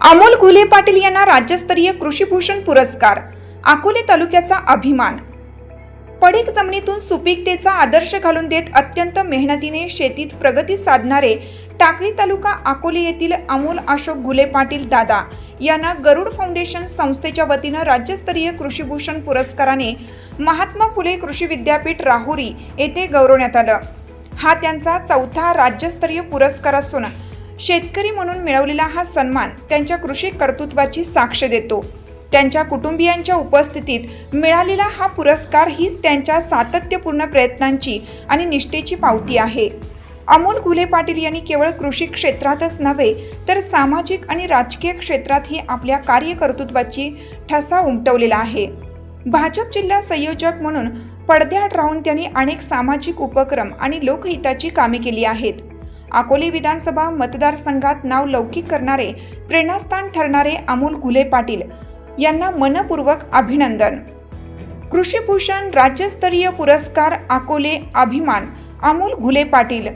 अमोल घुले पाटील यांना राज्यस्तरीय कृषीभूषण पुरस्कार अकोले तालुक्याचा अभिमान. पडीक जमिनीतून सुपीकतेचा आदर्श घालून देत अत्यंत मेहनतीने शेतीत प्रगती साधणारे टाकळी तालुका अकोले येथील अमोल अशोक घुले पाटील दादा यांना गरुड फाउंडेशन संस्थेच्या वतीनं राज्यस्तरीय कृषीभूषण पुरस्काराने महात्मा फुले कृषी विद्यापीठ राहुरी येथे गौरवण्यात आलं. हा त्यांचा चौथा राज्यस्तरीय पुरस्कार असून शेतकरी म्हणून मिळवलेला हा सन्मान त्यांच्या कृषी कर्तृत्वाची साक्ष देतो. त्यांच्या कुटुंबियांच्या उपस्थितीत मिळालेला हा पुरस्कार हीच त्यांच्या सातत्यपूर्ण प्रयत्नांची आणि निष्ठेची पावती आहे. अमोल घुले पाटील यांनी केवळ कृषी क्षेत्रातच नव्हे तर सामाजिक आणि राजकीय क्षेत्रातही आपल्या कार्यकर्तृत्वाची ठसा उमटवलेला आहे. भाजप जिल्हा संयोजक म्हणून पडद्याआड राहून त्यांनी अनेक सामाजिक उपक्रम आणि लोकहिताची कामे केली आहेत. अकोले विधानसभा मतदारसंघात नाव लौकिक करणारे प्रेरणास्थान ठरणारे अमोल घुले पाटील यांना मनपूर्वक अभिनंदन. कृषीभूषण राज्यस्तरीय पुरस्कार अकोले अभिमान अमोल घुले पाटील.